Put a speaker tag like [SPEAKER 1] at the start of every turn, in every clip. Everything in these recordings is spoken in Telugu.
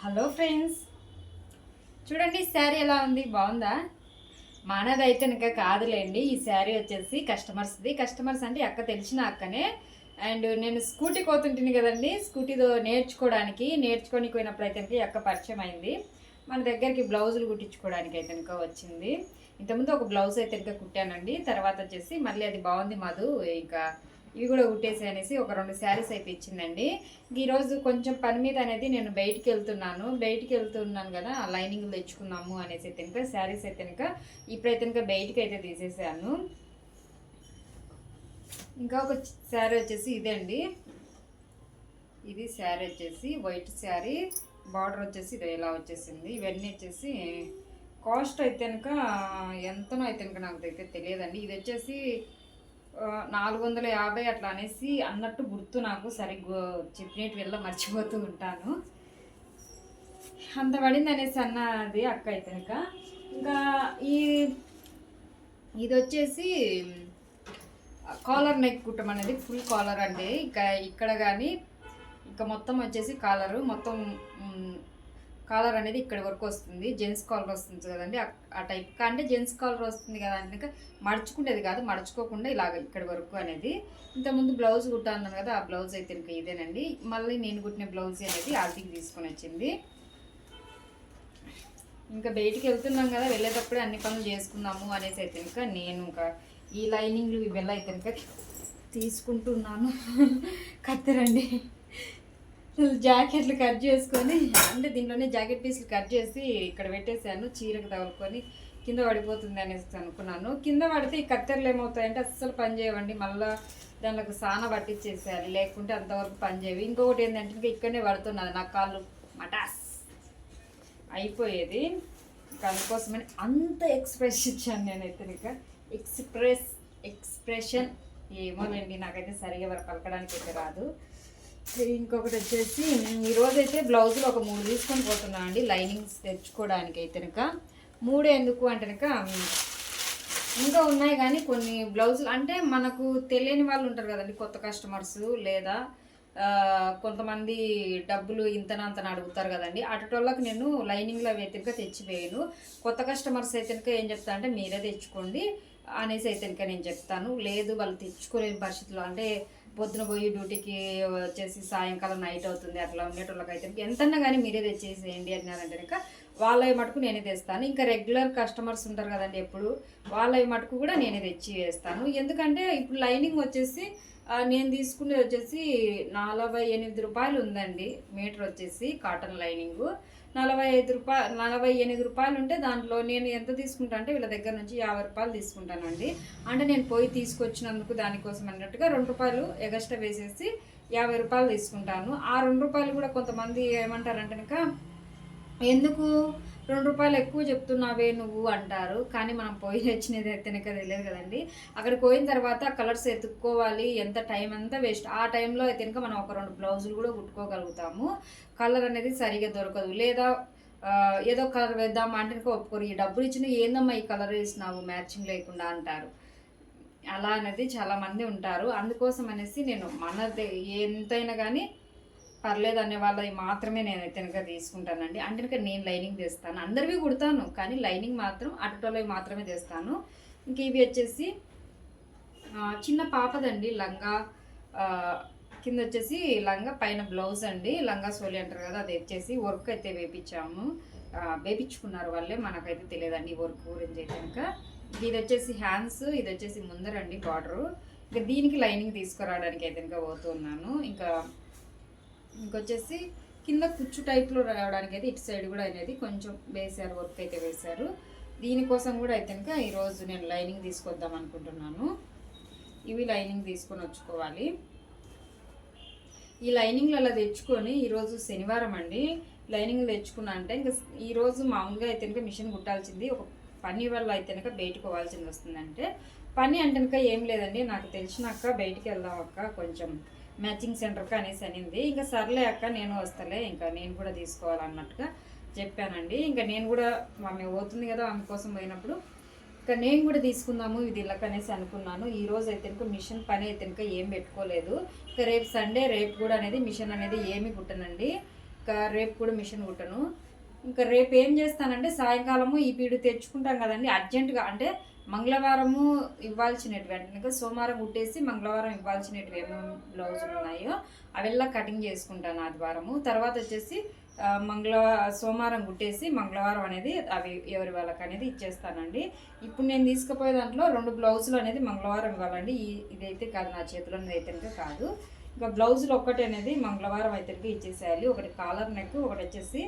[SPEAKER 1] Hello friends. చూడండి ఈ శారీ ఎలా ఉంది? బాగుందా? మనదైతే ఇంకా కాదులేండి. ఈ శారీ వచ్చేసి కస్టమర్స్ది. కస్టమర్స్ అంటే అక్క తెలిసిన అక్కనే. అండ్ నేను స్కూటీ పోతుంటుంది కదండి. స్కూటీతో నేర్చుకోవడానికి నేర్చుకొని పోయినప్పుడు అయితే ఈ అక్క పరిచయం అయింది. మన దగ్గరికి బ్లౌజులు కుట్టించుకోవడానికి అయితే ఇంకా వచ్చింది. ఇంతకుముందు ఒక బ్లౌజ్ అయితే ఇంకా కుట్టానండి. తర్వాత వచ్చేసి మళ్ళీ అది బాగుంది మాధు. ఇంకా ఇవి కూడా కుట్టేసి అనేసి ఒక రెండు శారీస్ అయితే ఇచ్చిందండి. ఈరోజు కొంచెం పని మీద అనేది నేను బయటికి వెళ్తున్నాను. బయటికి వెళ్తున్నాను కదా లైనింగ్ తెచ్చుకున్నాము అనేసి అయితే ఇంకా శారీస్ అయితే కనుక ఇప్పుడైతే కనుక బయటికి అయితే తీసేసాను. ఇంకా ఒక శారీ వచ్చేసి ఇదే అండి. ఇది శారీ వచ్చేసి వైట్ శారీ. బార్డర్ వచ్చేసి ఇది ఇలా వచ్చేసింది. ఇవన్నీ వచ్చేసి కాస్ట్ అయితే కనుక ఎంతనో అయితే కనుక నాకు అయితే తెలియదండి. ఇది వచ్చేసి నాలుగు వందల యాభై అట్లా అనేసి అన్నట్టు గుర్తు నాకు సరిగ్గా చెప్పినట్టు వెళ్ళ మర్చిపోతూ ఉంటాను. అంత పడింది అనేసి అన్నది అక్క అయితే ఇంకా ఈ ఇది వచ్చేసి కాలర్ నెక్ కుట్టం అనేది ఫుల్ కాలర్ అండి. ఇక ఇక్కడ కానీ ఇక మొత్తం వచ్చేసి కాలరు. మొత్తం కాలర్ అనేది ఇక్కడ వరకు వస్తుంది. జెంట్స్ కాలర్ వస్తుంది కదండి. ఆ- టైప్ కానీ జెంట్స్ కాలర్ వస్తుంది కదా అంటే మడుచుకునేది కాదు. మడుచుకోకుండా ఇలాగ ఇక్కడ వరకు అనేది. ఇంతకుముందు బ్లౌజ్ కుట్టాను కదా ఆ బ్లౌజ్ అయితే ఇంకా ఇదేనండి. మళ్ళీ నేను కుట్టిన బ్లౌజ్ అనేది ఆర్టీకి తీసుకొని వచ్చింది. ఇంకా బయటికి వెళ్తున్నాం కదా వెళ్ళేటప్పుడే అన్ని పనులు చేసుకుందాము అనేసి అయితే ఇంకా నేను ఇంకా ఈ లైనింగ్లు ఇవెల్ల అయితే ఇంకా తీసుకుంటున్నాను. కత్తిరండి. జాకెట్లు కట్ చేసుకొని అంటే దీంట్లోనే జాకెట్ పీసులు కట్ చేసి ఇక్కడ పెట్టేశాను చీరకు తగులుకొని కింద పడిపోతుంది అనేసి అనుకున్నాను. కింద పడితే ఈ కత్తెరలు ఏమవుతాయంటే అస్సలు పని చేయవండి మళ్ళీ దానికి సాన పట్టించేసేయాలి లేకుంటే అంతవరకు పని చేయవి. ఇంకొకటి ఏంటంటే ఇంకా ఇక్కడనే పడుతున్నది నా కాళ్ళు. మటాస్! అయిపోయేది. అందుకోసమని అంత ఎక్స్ప్రెస్ ఇచ్చాను నేనైతే ఇక ఎక్స్ప్రెస్ ఎక్స్ప్రెషన్ ఏమోనండి నాకైతే సరిగా పలకడానికి అయితే రాదు. ఇంకొకటి వచ్చేసి ఈరోజైతే బ్లౌజులు ఒక మూడు తీసుకొని పోతున్నాను అండి లైనింగ్స్ తెచ్చుకోవడానికి అయితే కనుక. మూడు ఎందుకు అంటే కనుక ఇంకా ఉన్నాయి కానీ కొన్ని బ్లౌజులు అంటే మనకు తెలియని వాళ్ళు ఉంటారు కదండి కొత్త కస్టమర్స్ లేదా కొంతమంది డబ్బులు ఇంతనంతన అడుగుతారు కదండి. అటోళ్ళకి నేను లైనింగ్లో వెతిక తెచ్చిపోయాను. కొత్త కస్టమర్స్ అయితే ఏం చెప్తా అంటే మీరే తెచ్చుకోండి అనేసి అయితే నేను చెప్తాను. లేదు వాళ్ళు తెచ్చుకోలేని పరిస్థితుల్లో అంటే పొద్దున పోయి డ్యూటీకి వచ్చేసి సాయంకాలం నైట్ అవుతుంది అట్లా ఉండేటోళ్ళకి అయితే ఎంతన్నా కానీ మీరే తెచ్చేసేయండి అన్నారంటే కనుక వాళ్ళవి మటుకు నేనే తెస్తాను. ఇంకా రెగ్యులర్ కస్టమర్స్ ఉంటారు కదండి ఎప్పుడు వాళ్ళవి మటుకు కూడా నేనే తెచ్చి వేస్తాను. ఎందుకంటే ఇప్పుడు లైనింగ్ వచ్చేసి నేను తీసుకునేది వచ్చేసి నలభై ఎనిమిది రూపాయలు ఉందండి మీటర్ వచ్చేసి కాటన్ లైనింగు. నలభై ఐదు రూపాయలు నలభై ఎనిమిది రూపాయలు ఉంటే దాంట్లో నేను ఎంత తీసుకుంటా అంటే వీళ్ళ దగ్గర నుంచి యాభై రూపాయలు తీసుకుంటానండి. అంటే నేను పోయి తీసుకొచ్చినందుకు దానికోసం అన్నట్టుగా రెండు రూపాయలు ఎగస్ట్రా వేసేసి యాభై రూపాయలు తీసుకుంటాను. ఆ రెండు రూపాయలు కూడా కొంతమంది ఏమంటారంటే కనుక ఎందుకు రెండు రూపాయలు ఎక్కువ చెప్తున్నావే నువ్వు అంటారు. కానీ మనం పోయి వచ్చినది అయితేనే కదా తెలియదు కదండి. అక్కడికి పోయిన తర్వాత కలర్స్ ఎత్తుక్కోవాలి. ఎంత టైం అంతా వేస్ట్. ఆ టైంలో అయితే కనుక మనం ఒక రెండు బ్లౌజులు కూడా కుట్టుకోగలుగుతాము. కలర్ అనేది సరిగా దొరకదు. లేదా ఏదో కలర్ వేద్దాం అంటే ఒప్పుకోరు. ఈ డబ్బులు ఇచ్చిన ఏందమ్మా ఈ కలర్ వేసినావు? మ్యాచింగ్ లేకుండా అంటారు. అలా అనేది చాలామంది ఉంటారు. అందుకోసం అనేసి నేను మనదే ఎంతైనా కానీ పర్లేదు అనే వాళ్ళది మాత్రమే నేనైతే కనుక తీసుకుంటానండి. అంటే కనుక నేను లైనింగ్ తెస్తాను. అందరివి కుడతాను కానీ లైనింగ్ మాత్రం అటటోలవి మాత్రమే తెస్తాను. ఇంక ఇవి వచ్చేసి చిన్న పాపదండి లంగా కింద వచ్చేసి లంగా పైన బ్లౌజ్ అండి. లంగా సోలి అంటారు కదా అది వచ్చేసి వర్క్ అయితే వేపించాము వేపించుకున్నారు వాళ్ళే మనకైతే తెలియదండి ఈ వర్క్ గురించి అయితే కనుక. ఇది వచ్చేసి హ్యాండ్స్ ఇది వచ్చేసి ముందరండి బార్డరు. ఇంకా దీనికి లైనింగ్ తీసుకురావడానికి అయితే ఇంకా పోతున్నాను. ఇంకా ఇంకొచ్చేసి కింద కుచ్చు టైప్లో రావడానికి అయితే ఇటు సైడ్ కూడా అనేది కొంచెం వేశారు వర్క్ అయితే వేశారు. దీనికోసం కూడా అయితే కనుక ఈరోజు నేను లైనింగ్ తీసుకొద్దాం అనుకుంటున్నాను. ఇవి లైనింగ్ తీసుకొని వచ్చుకోవాలి. ఈ లైనింగ్లు అలా తెచ్చుకొని ఈరోజు శనివారం అండి. లైనింగ్ తెచ్చుకున్నా అంటే ఇంకా ఈరోజు మామూలుగా అయితే కనుక మిషన్ కుట్టాల్సింది ఒక పని వల్ల అయితే కనుక బయటకోవాల్సింది వస్తుందంటే పని అంటే కనుక ఏం లేదండి. నాకు తెలిసినాక బయటికి వెళ్దాం అక్క కొంచెం మ్యాచింగ్ సెంటర్కి అనేసి అనింది. ఇంకా సర్లే అక్క నేను వస్తలే ఇంకా నేను కూడా తీసుకోవాలన్నట్టుగా చెప్పానండి. ఇంకా నేను కూడా ఆమె పోతుంది కదా ఆమె కోసం పోయినప్పుడు. ఇంకా నేను కూడా తీసుకుందాము ఇది ఇళ్ళకి అనేసి అనుకున్నాను. ఈ రోజు అయితే ఇంకా మిషన్ పని అయితే ఇంకా ఏం పెట్టుకోలేదు. ఇంకా రేపు సండే రేపు కూడా అనేది మిషన్ అనేది ఏమి కుట్టనండి. ఇంకా రేపు కూడా మిషన్ కుట్టను. ఇంకా రేపు ఏం చేస్తానంటే సాయంకాలము ఈ పీడు తెచ్చుకుంటాం కదండి అర్జెంటుగా అంటే మంగళవారము ఇవ్వాల్సినటువంటి సోమవారం కుట్టేసి మంగళవారం ఇవ్వాల్సినవి ఏమేమి బ్లౌజులు ఉన్నాయో అవెల్లా కటింగ్ చేసుకుంటాను ఆదివారము తర్వాత వచ్చేసి మంగళ సోమవారం కుట్టేసి మంగళవారం అనేది అవి ఎవరి వాళ్ళకి అనేది ఇచ్చేస్తానండి. ఇప్పుడు నేను తీసుకుపోయే దాంట్లో రెండు బ్లౌజులు అనేది మంగళవారం ఇవ్వాలండి. ఇదైతే కాదు నా చేతిలో అయితే కాదు. ఇంకా బ్లౌజులు ఒక్కటి అనేది మంగళవారం అయితే ఇచ్చేసేయాలి. ఒకటి కాలర్ నెక్ ఒకటి వచ్చేసి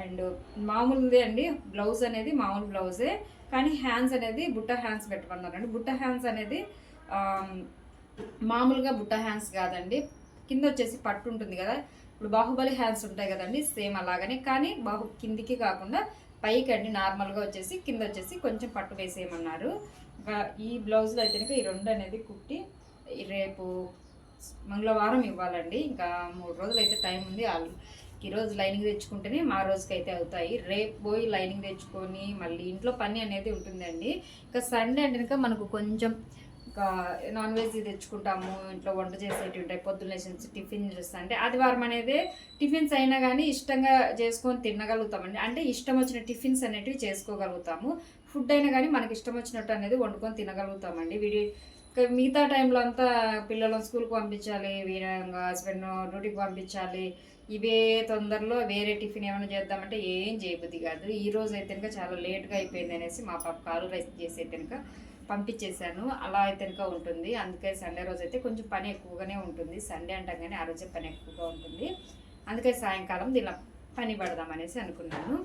[SPEAKER 1] అండ్ మామూలుదే అండి బ్లౌజ్ అనేది మామూలు బ్లౌజే కానీ హ్యాండ్స్ అనేది బుట్ట హ్యాండ్స్ పెట్టుకున్నారండి. బుట్ట హ్యాండ్స్ అనేది మామూలుగా బుట్ట హ్యాండ్స్ కాదండి. కింద వచ్చేసి పట్టు ఉంటుంది కదా ఇప్పుడు బాహుబలి హ్యాండ్స్ ఉంటాయి కదండి సేమ్ అలాగనే. కానీ బాహు కిందికి కాకుండా పైకి అండి నార్మల్గా వచ్చేసి కింద వచ్చేసి కొంచెం పట్టు వేసేయమన్నారు. ఈ బ్లౌజ్లో అయితే ఇంకా ఈ రెండు అనేది కుట్టి రేపు మంగళవారం ఇవ్వాలండి. ఇంకా మూడు రోజులు అయితే టైం ఉంది. ఈ రోజు లైనింగ్ తెచ్చుకుంటేనే మా రోజుకి అయితే అవుతాయి. రేపు పోయి లైనింగ్ తెచ్చుకొని మళ్ళీ ఇంట్లో పని అనేది ఉంటుందండి. ఇంకా సండే అంటే కనుక మనకు కొంచెం ఇంకా నాన్ వెజ్ తెచ్చుకుంటాము ఇంట్లో వంట చేసేటివి ఉంటాయి పొద్దున్న లేచి టిఫిన్ చేస్తా అంటే ఆదివారం అనేది టిఫిన్స్ అయినా కానీ ఇష్టంగా చేసుకొని తినగలుగుతామండి. అంటే ఇష్టం వచ్చిన టిఫిన్స్ అనేటివి చేసుకోగలుగుతాము. ఫుడ్ అయినా కానీ మనకి ఇష్టం వచ్చినట్టు అనేది వండుకొని తినగలుగుతామండి. వీడియో మిగతా టైంలో అంతా పిల్లలను స్కూల్కి పంపించాలి వీర హస్బెండ్ డ్యూటీకి పంపించాలి. ఇవే తొందరలో వేరే టిఫిన్ ఏమైనా చేద్దామంటే ఏం చేయబుద్ది కాదు. ఈ రోజు అయితే కనుక చాలా లేట్గా అయిపోయింది అనేసి మా పాప కాలు రైస్ చేసి అయితే కనుక పంపించేశాను. అలా అయితే కనుక ఉంటుంది. అందుకే సండే రోజు అయితే కొంచెం పని ఎక్కువగానే ఉంటుంది. సండే అంటాం కానీ ఆ రోజే పని ఎక్కువగా ఉంటుంది. అందుకే సాయంకాలం దీనిలో పని పడదాం అనేసి అనుకున్నాను.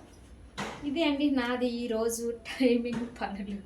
[SPEAKER 1] ఇది అండి నాది ఈరోజు టైమింగ్ పనులు.